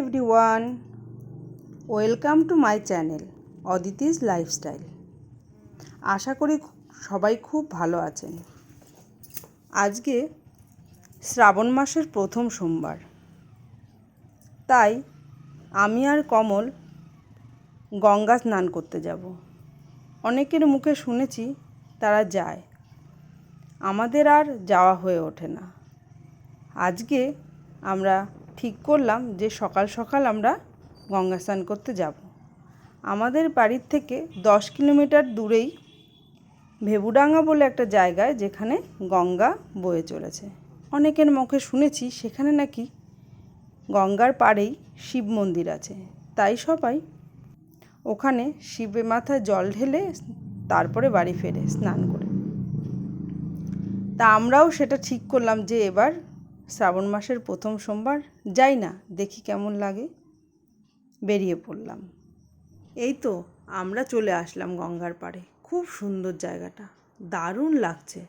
Everyone welcome to my channel Aditi's lifestyle আশা করি সবাই খুব ভালো আছেন। আজকে শ্রাবণ মাসের প্রথম সোমবার। তাই আমি আর কমল গঙ্গা স্নান করতে যাব। অনেকের মুখে শুনেছি তারা যায়। আমাদের আর যাওয়া হয়ে ওঠে না। আজকে আমরা ঠিক করলাম যে সকাল সকাল আমরা গঙ্গা স্নান করতে যাব। আমাদের বাড়ির থেকে দশ কিলোমিটার দূরেই ভেবুডাঙ্গা বলে একটা জায়গায় যেখানে গঙ্গা বয়ে চলেছে। অনেকের মুখে শুনেছি সেখানে নাকি গঙ্গার পাড়েই শিব মন্দির আছে। তাই সবাই ওখানে শিবের মাথায় জল ঢেলে তারপরে বাড়ি ফেরে স্নান করে। তা আমরাও সেটা ঠিক করলাম যে এবার শ্রাবণ মাসের প্রথম সোমবার, যাই না, দেখি কেমন লাগে। বেরিয়ে পড়লাম। এই তো, আমরা চলে আসলাম গঙ্গার পাড়ে। খুব সুন্দর জায়গাটা। দারুণ লাগছে।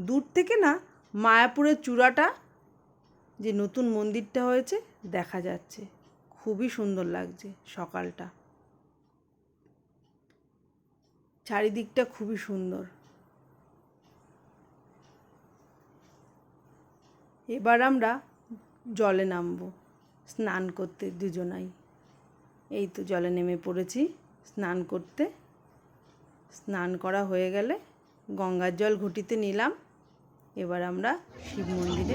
দূর থেকে না, মায়াপুরের চূড়াটা, যে নতুন মন্দিরটা হয়েছে, দেখা যাচ্ছে। খুবই সুন্দর লাগছে সকালটা। চারিদিকটা খুবই সুন্দর। এবার আমরা জলে নামবো, স্নান করতে দুজনাই। এই তো জলে নেমে পড়েছি, স্নান করতে। স্নান করা হয়ে গেলে গঙ্গার জল ঘটিতে নিলাম। এবার আমরা শিব মন্দিরে।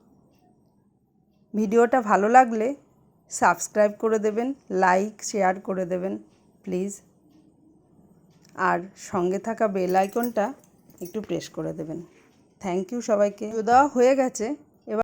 ভিডিওটা ভালো লাগলে সাবস্ক্রাইব করে দেবেন, লাইক, শেয়ার করে দেবেন, প্লিজ। আর সঙ্গে থাকা বেল আইকনটা একটু প্রেস করে দেবেন। থ্যাংক ইউ সবাইকে। দেওয়া হয়ে গেছে।